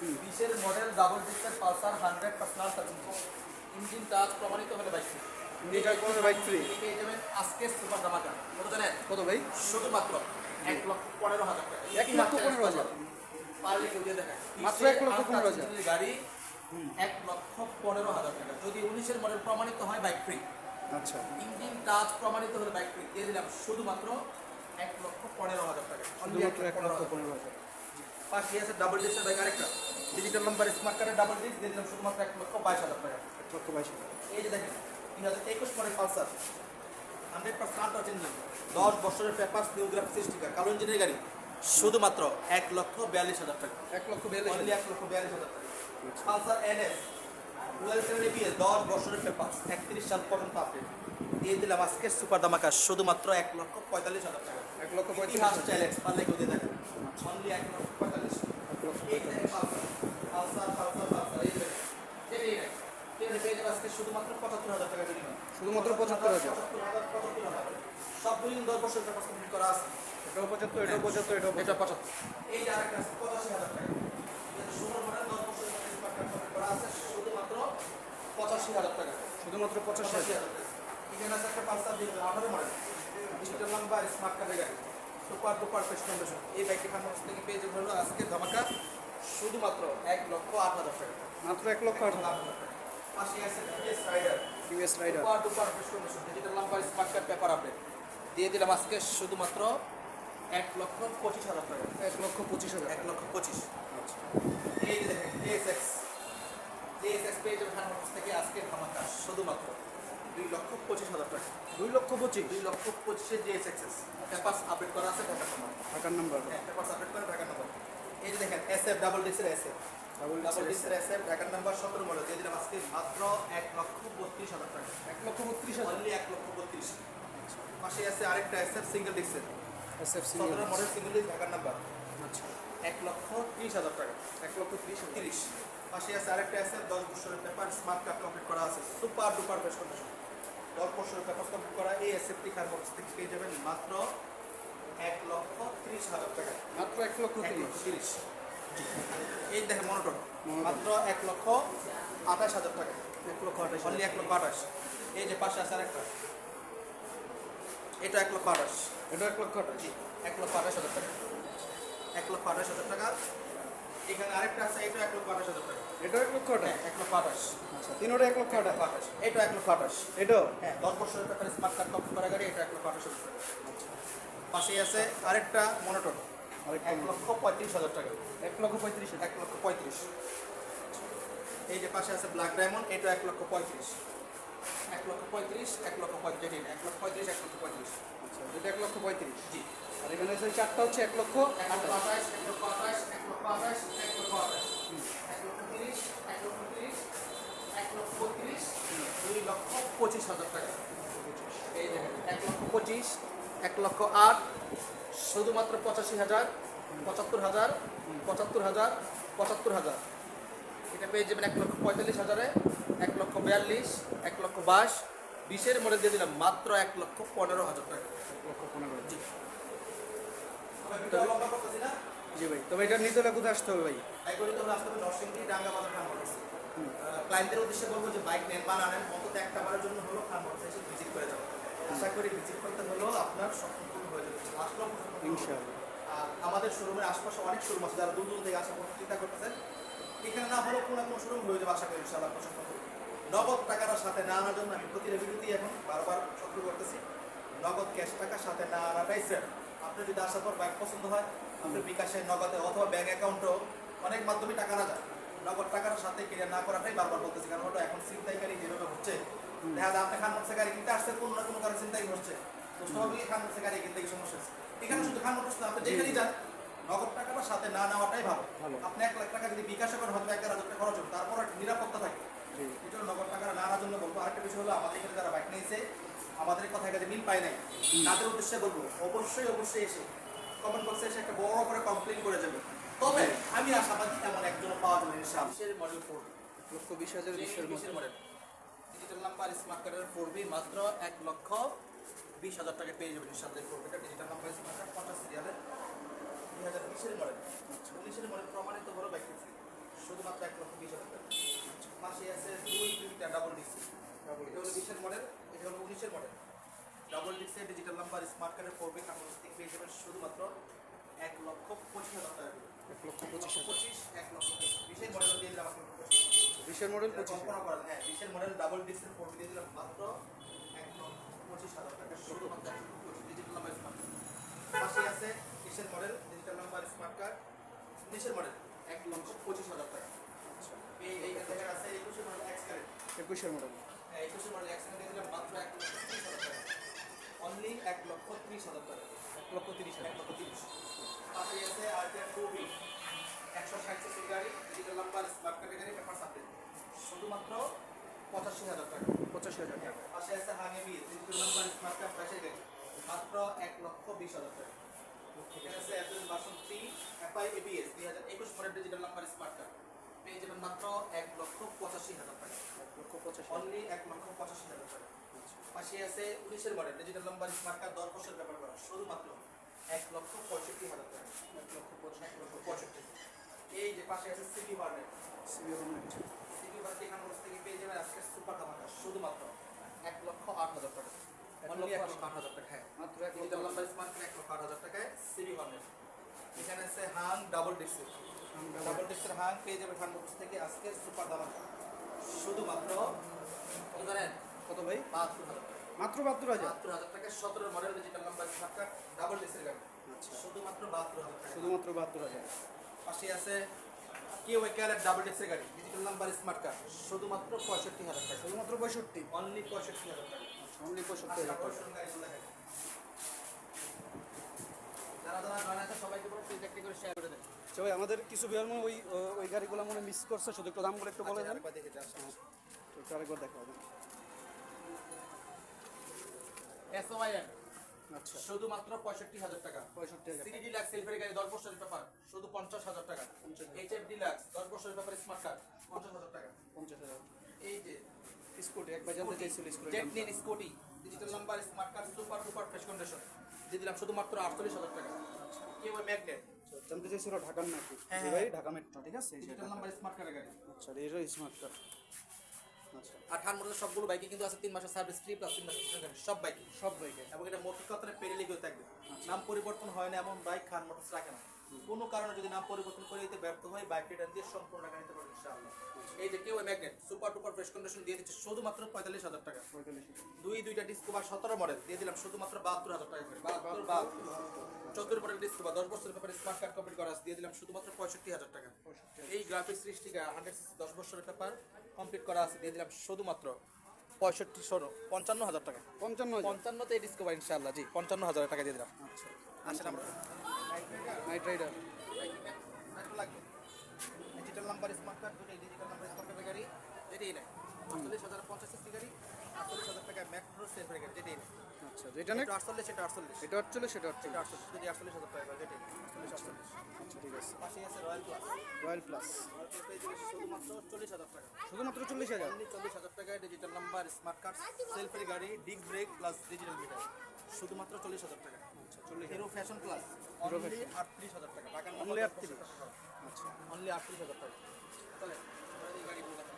বিশের model double ডিস্কের Pulsar hundred percent service engine touch প্রমাণিত হলে বাইক এটা বাইক ফ্রি আজকে সুপার দামাকা কত জানেন? কত ভাই? শুধুমাত্র এক লক্ষ পনেরো হাজার টাকা। এক লক্ষ পনেরো হাজার? পারলে কেউ দিয়ে দেখায়। মাত্র এক লক্ষ পনেরো হাজার? গাড়ি এক লক্ষ পনেরো হাজার টাকা। যদি উনিশের মডেল প্রমাণিত হয় বাইক ফ্রি আচ্ছা। ইঞ্জিন টাচ প্রমাণিত হলে বাইক ফ্রি দিয়ে দিলাম শুধুমাত্র এক লক্ষ পনেরো হাজার টাকা। শুধুমাত্র এক লক্ষ পনেরো হাজার। পাশে আছে ডাবল ডিসের বাইক আরেকটা। ডিজিটাল নাম্বার স্মার্ট কার্ডের ডাবল ডিস দিয়ে দিলাম শুধুমাত্র এক লক্ষ বাইশ হাজার টাকা এক লক্ষ বাইশ হাজার এই যে দেখেন তিন হাজার একুশ মডেল পালসার হান্ড্রেড পার্সেন্ট আছে ইঞ্জিন দশ বছরের পেপার নিউ গ্রাফিক্স স্টিকার কালো ইঞ্জিনের গাড়ি শুধুমাত্র এক লক্ষ বিয়াল্লিশ হাজার টাকা এক লক্ষ বিয়াল্লিশ এক লক্ষ বিয়াল্লিশ হাজার টাকা পালসার এনএস দশ বছরের পেপার একত্রিশ সাল পর্যন্ত আপডেট দিয়ে দিলাম আজকে সুপার দামাকা শুধুমাত্র এক লক্ষ পঁয়তাল্লিশ হাজার টাকা এক লক্ষ পঁয়ত্রিশ হাজার চ্যালেঞ্জ পারলে কেউ দিয়ে দেখেন অনলি এক লক্ষ শুধুমাত্র পঁচাত্তর হাজার। টাকা শুধুমাত্র পঁচাত্তর হাজার পঁচাত্তর হাজার পঁচাত্তর হাজার সব বিলিং দশ বছর কমপ্লিট করা আছে। এটাও পঁচাত্তর এটাও পঁচাত্তর এটাও এটা পঁচাত্তর। এই যে আরেকটা আছে পঁচাশি হাজার টাকা। ষোলো মডেল দশ বছর কমপ্লিট করা আছে শুধুমাত্র পঁচাশি হাজার টাকা। শুধুমাত্র পঁচাশি হাজার। টাকা। এখানে আছে একটা পালসার দিয়ে আঠারো মডেল ডিজিটাল নাম্বার স্মার্ট কার্ডের গাড়ি সুপার ডুপার পেস্ট কন্ডিশন এই বাইকটি ফার্মাস থেকে পেয়ে হলো আজকে ধামাকা শুধুমাত্র এক লক্ষ আট হাজার টাকা। মাত্র এক লক্ষ আট হাজার। টাকা পাশে আছে টিভিএস রাইডার টিভিএস রাইডার ডুপার paste condition digital number smart card paper update দিয়ে দিলাম আজকে শুধুমাত্র এক লক্ষ পঁচিশ হাজার টাকা। এক লক্ষ পঁচিশ হাজার এক লক্ষ পঁচিশ। আচ্ছা। এই যে দেখেন ডিএসএক্স ডিএসএক্স পেয়ে যাবে ফার্মাস থেকে আজকে ধামাকা শুধুমাত্র দুই লক্ষ পঁচিশ হাজার টাকা। দুই লক্ষ পঁচিশ? দুই লক্ষ পঁচিশে ডিএসএক্সএস পেপার আপডেট করা আছে ঢাকা নম্বর। টাকার নাম্বার। হ্যাঁ পেপার আপডেট করা ঢাকা নম্বর। এই যে দেখেন এসএফ ডাবল ডিসের এসএফ ডাবল ডিসের এসএফ ঢাকার নাম্বার সতেরো মডেল দিয়ে দিলাম আজকে মাত্র এক লক্ষ বত্রিশ হাজার টাকা। এক লক্ষ বত্রিশ হাজার। এক লক্ষ বত্রিশ। পাশে আছে আরেকটা SF single ডিসের S F single model single disc ঢাকার নাম্বার আচ্ছা। এক লক্ষ ত্রিশ হাজার টাকা। এক লক্ষ ত্রিশ তিরিশ। পাশে আছে আরেকটা দশ বছরের পেপার স্মার্ট কার্ড কমপ্লিট করা আছে। সুপার ডুপার বেশ কন্ডিশন দশ বছরের পেপার কমপ্লিট করা এই এসএফটি কার বক্স থেকে পেয়ে যাবেন মাত্র এক লক্ষ ত্রিশ হাজার টাকা মাত্র এক লক্ষ তিরিশ এই দেখেন মনোটন মাত্র এক লক্ষ আঠাশ হাজার টাকা এক লক্ষ আঠাশ অনলি এক লক্ষ আঠাশ এই যে পাশে আছে আরেকটা এটা এক লক্ষ আঠাশ এটা এক লক্ষ আঠাশ এক লক্ষ আঠাশ হাজার টাকা এক লক্ষ আঠাশ হাজার টাকা এখানে আরেকটা আছে এটা এক লক্ষ আঠাশ হাজার টাকা এটাও এক লক্ষ আঠাশ হ্যাঁ এক লক্ষ আঠাশ আচ্ছা তিনোটা এক লক্ষ আঠাশ আঠাশ এটা এক লক্ষ আঠাশ এটাও হ্যাঁ দশ বছরের ব্যাপারে স্মার্ট কার্ড কমপ্লিট করা গাড়ি এটা এক লক্ষ আঠাশ হাজার টাকা পাশেই আছে আরেকটা মনোটন এক লক্ষ পঁয়ত্রিশ হাজার টাকা এক লক্ষ পঁয়ত্রিশ এক লক্ষ পঁয়ত্রিশ এই যে পাশে আছে ব্ল্যাক ডায়মন্ড এটা এক লক্ষ পঁয়ত্রিশ এক লক্ষ পঁয়ত্রিশ এক লক্ষ পঁয়ত্রিশ এক লক্ষ পঁয়ত্রিশ এক লক্ষ পঁয়ত্রিশ আচ্ছা এটা এক লক্ষ পঁয়ত্রিশ জি আর এখানে চারটা হচ্ছে এক লক্ষ আঠাশ এক লক্ষ আঠাশ এক লক্ষ আঠাশ এক লক্ষ আঠাশ এক লক্ষ তিরিশ এক লক্ষ তিরিশ এক লক্ষ বত্রিশ দুই লক্ষ পঁচিশ হাজার টাকা এই দেখেন এক লক্ষ পঁচিশ এক লক্ষ আট শুধুমাত্র পঁচাশি হাজার পঁচাত্তর হাজার পঁচাত্তর হাজার পঁচাত্তর হাজার এটা পেয়ে যাবেন এক লক্ষ পঁয়তাল্লিশ হাজারে এক লক্ষ বিয়াল্লিশ এক লক্ষ বাইশ বিশের মডেল দিয়ে দিলাম মাত্র এক লক্ষ পনেরো হাজার টাকা এক লক্ষ পনেরো হাজার। জি ভাই তবে এটা নিতে হলে কোথায় আসতে হবে ভাই? তাই তোমরা আসতে হবে নরসিংদী ডাঙ্গা বাজার খান ক্লায়েন্টদের উদ্দেশ্যে বলব যে বাইক নেন বা না নেন অন্তত একটা বারের জন্য হলো খান মোটরস এসে ভিজিট করে যাও আশা করি ভিজিট করতে হলেও আপনার সম্পূর্ণ হয়ে যাবে। আসলেও ইনশাআল্লাহ। আমাদের শোরুমের আশপাশে অনেক শোরুম আছে যারা দূর দূর থেকে আসা কোনো চিন্তা করতেছেন এখানে না হলেও কোনো কোনো শোরুম হয়ে যাবে আশা করি ইনশাআল্লাহ নগদ টাকার সাথে না আনার জন্য আমি প্রতিটা ভিডিওতেই এখন বারবার সতর্ক করতেছি। নগদ ক্যাশ টাকার সাথে না আনাটাই সেফ আপনি যদি আসার পর বাইক পছন্দ হয় আপনি বিকাশে নগদে অথবা ব্যাংক অ্যাকাউন্টও অনেক মাধ্যমে টাকা আনা যায়। নগদ টাকার সাথে ক্লিয়ার না করাটাই বারবার বলতেছি কারণ ওটা এখন চিন্তাইকারী যেভাবে হচ্ছে দেখা যায় আপনি খান মোটরসে গাড়ি কিনতে আসছে কোনো না কোনো কারণে চিন্তাই হচ্ছে তো স্বাভাবিক খান মোটরসে গাড়ি কিনতে সমস্যা হচ্ছে এখানে শুধু খান মোটরস আপনি যেখানেই যান নগদ টাকাটা সাথে না নেওয়াটাই ভালো। আপনি এক লাখ টাকা যদি বিকাশে করেন হয়তো এক হাজার টাকা খরচ হবে তারপর একটা নিরাপত্তা থাকে। এই জন্য নগদ টাকা না জন্য বলব আরেকটা বিষয় হলো আমাদের এখানে যারা বাইক নিয়েছে আমাদের কথা কাছে মিল পায় নাই। তাদের উদ্দেশ্যে বলব অবশ্যই অবশ্যই এসে। কমেন্ট বক্সে এসে একটা বড় করে কমপ্লেন করে যাবে। তবে আমি আশাবাদী তেমন একজন পাওয়া যাবে ইনশাল মডেল ফোর লক্ষ বিশ হাজার বিশের মডেল ডিজিটাল নাম্বার স্মার্ট কার্ডের ফোর বি মাত্র এক লক্ষ বিশ হাজার টাকা পেয়ে যাবেন ইনশাল্লাহ four beta digital number smart card পঞ্চাশ সিরিয়ালের দুই হাজার বিশের মডেল আচ্ছা, উনিশের মডেল প্রমাণিত হলো ব্যক্তি শুধুমাত্র এক লক্ষ বিশ হাজার টাকা। পাশে আছে দুই দুইটা ডাবল ডিসি ডাবল বিশের মডেল এটা হলো উনিশের মডেল ডাবল ডিক্সের ডিজিটাল নাম্বার স্মার্ট কার্ডের পড়বে কাগজ থেকে পেয়ে যাবেন শুধুমাত্র এক লক্ষ পঁচিশ হাজার টাকা এক লক্ষ পঁচিশ পঁচিশ এক লক্ষ বিশের মডেল দিয়ে দিলাম বিশের মডেল পঁচিশ হ্যাঁ বিশের মডেল ডাবল ডিক্সের পড়বে দিয়ে দিলাম মাত্র এক লক্ষ পঁচিশ হাজার টাকা। শুধুমাত্র ডিজিটাল নাম্বার স্মার্ট পাশে আছে বিশের model digital number smart card উনিশের মডেল এক লক্ষ পঁচিশ হাজার টাকা। এই এই আছে একুশের মডেল এক্স কারেন্ট একুশের মডেল হ্যাঁ একুশের মডেল এক্স কারেন্ট মাত্র এক লক্ষ ত্রিশ হাজার টাকা। অনলি এক লক্ষ ত্রিশ হাজার টাকা। এক লক্ষ তিরিশ এক লক্ষ তিরিশ। পাশে আছে আর্টেন টু বি একশো ষাট গাড়ি ডিজিটাল নাম্বার স্মার্ট গাড়ি পেপার সাবজেক্ট শুধুমাত্র পঁচাশি হাজার টাকা। পঁচাশি হাজার টাকা। পাশে আছে হাঙে B digital number smart card গাড়ি মাত্র এক লক্ষ বিশ হাজার টাকা। এখানে আছে অ্যাপেল ভার্সন থ্রি অ্যাপাই এবিএস দুই হাজার একুশ model digital number smart card পেয়ে যাবেন মাত্র এক লক্ষ পঁচাশি হাজার টাকা। এক লক্ষ পঁচাশি অনলি এক লক্ষ পাশে আছে উনিশের মডেল ডিজিটাল নাম্বার স্মার্ট দশ বছর ব্যাপার করা শুধুমাত্র এক লক্ষ পঁয়ষট্টি হাজার টাকা। এক লক্ষ পঁয়ষট্টি এই যে পাশে আছে সিবি ওয়ার্ডের সিবি হন্ড্রেড সিবি ওয়ার্ড এখান থেকে পেয়ে যাবেন আজকে সুপার ধামাকা শুধুমাত্র এক লক্ষ আট হাজার টাকা। অনলি এক লক্ষ আট হাজার টাকা। হ্যাঁ মাত্র এক লক্ষ নাম্বার স্মার্ট এক লক্ষ আট হাজার টাকায় সিবি ওয়ার্ডের এখানে আছে হাং ডাবল ডিক্সের ডাবল ডিক্সের হাং পেয়ে যাবে খান থেকে আজকে সুপার ধামাকা। শুধুমাত্র জানেন কত ভাই? বাহাত্তর হাজার মাত্র বাহাত্তর হাজার? বাহাত্তর হাজার টাকা সতেরো মডেল ডিজিটাল নাম্বার ডাবল ডিসের গাড়ি। আচ্ছা। শুধুমাত্র বাহাত্তর হাজার শুধুমাত্র বাহাত্তর হাজার। পাশে আছে কেউ ডাবল ডিসের গাড়ি ডিজিটাল নাম্বার স্মার্ট কার্ড শুধুমাত্র পঁয়ষট্টি হাজার টাকা। শুধুমাত্র পঁয়ষট্টি? অনলি পঁয়ষট্টি হাজার টাকা। অনলি পঁয়ষট্টি আচ্ছা, হাজার টাকা। আচ্ছা আমাদের কিছু মনে ওই ওই গাড়িগুলো মনে মিস করছে শুধু একটু দামগুলো একটু বলে আচ্ছা, দেন। দেখে একটু আরেকবার দেখা হবে আচ্ছা। শুধুমাত্র পঁয়ষট্টি হাজার টাকা। পঁয়ষট্টি হাজার সিডি ডিলাক্স সেলফের গাড়ি দশ বছরের পেপার শুধু পঞ্চাশ হাজার টাকা। এইচ এফ ডিলাক্স দশ বছরের পেপার স্মার্ট কার্ড পঞ্চাশ হাজার টাকা। পঞ্চাশ হাজার। এই যে স্কুটি একবার জানতে চাইছিল scooty জেটনিন scooty digital number smart card super super fresh condition দিয়ে দিলাম শুধুমাত্র আটচল্লিশ হাজার টাকা। কেউ ম্যাগনেট জানতে চাইছিল ঢাকার মেট্রো হ্যাঁ, ভাই ঢাকা মেট্রো ঠিক আছে? ডিজিটাল নাম্বার স্মার্ট গাড়ি। আচ্ছা এটা স্মার্ট কার্ড আচ্ছা আর খান মোটর সবগুলো বাইকে কিন্তু আছে তিন মাসের সার্ভিস ফ্রি প্লাস তিন মাসের সব বাইকে সব বাইকে এবং এটা মৌখিকতার পেরিলিগেও থাকবে? নাম পরিবর্তন হয় না এমন বাইক খান মোটরস রাখে না। কোনো কারণে যদি নাম পরিবর্তন করে দিতে ব্যর্থ হয় বাইক রিটার্ন দিয়ে সম্পূর্ণ টাকা নিতে পারবে ইনশাআল্লাহ। এই যে কেউ magnet super duper fresh condition দিয়ে দিচ্ছে শুধুমাত্র পঁয়তাল্লিশ হাজার টাকা। দুই দুইটা ডিসকোভার সতেরো মডেল দিয়ে দিলাম শুধুমাত্র বাহাত্তর হাজার টাকা করে। বাহাত্তর বাহাত্তর। চোদ্দ মডেল ডিসকোভার দশ বছরের ব্যাপারে স্মার্ট কার্ড কমপ্লিট করা আছে দিয়ে দিলাম শুধুমাত্র পঁয়ষট্টি হাজার টাকা। এই গ্রাফিক্স সৃষ্টিকা হান্ড্রেড সিক্স দশ বছরের পেপার কমপ্লিট করা আছে দিয়ে দিলাম শুধুমাত্র পঁয়ষট্টি ষোলো পঞ্চান্ন হাজার টাকা। পঞ্চান্ন পঞ্চান্নতে ডিসকোভার ইনশাআল্লাহ জি পঞ্চান্ন হাজার টাকা দিয়ে দিলাম। আচ্ছা। আসেন আমরা night rider digital number smart card দুটো ডিজিটাল নাম্বার স্মার্ট কার্ডের গাড়ি যেটাই নেয় আটচল্লিশ হাজার পঞ্চাশ সিসি গাড়ি আটচল্লিশ হাজার টাকা মেট্রো সেলফের গাড়ি যেটাই নেয় আচ্ছা এটা আটচল্লিশ সেটা আটচল্লিশ। এটা হচ্ছিল সেটা হচ্ছে সেটা আটচল্লিশ যদি আটচল্লিশ হাজার টাকা যেটাই আটচল্লিশ আটচল্লিশ। আচ্ছা ঠিক আছে। পাশেই আছে রয়্যাল প্লাস রয়্যাল প্লাস শুধুমাত্র চল্লিশ হাজার টাকা। শুধুমাত্র চল্লিশ হাজার? অনলি চল্লিশ হাজার টাকায় ডিজিটাল নাম্বার স্মার্ট কার্ড সেলফের গাড়ি disc brake plus digital meter শুধুমাত্র চল্লিশ হাজার টাকা। আচ্ছা চল্লিশ Hero fashion plus only Fashion। আটত্রিশ হাজার টাকা। টাকার Only 38 আচ্ছা। অনলি আটত্রিশ হাজার টাকা। এই গাড়িগুলো দেখান।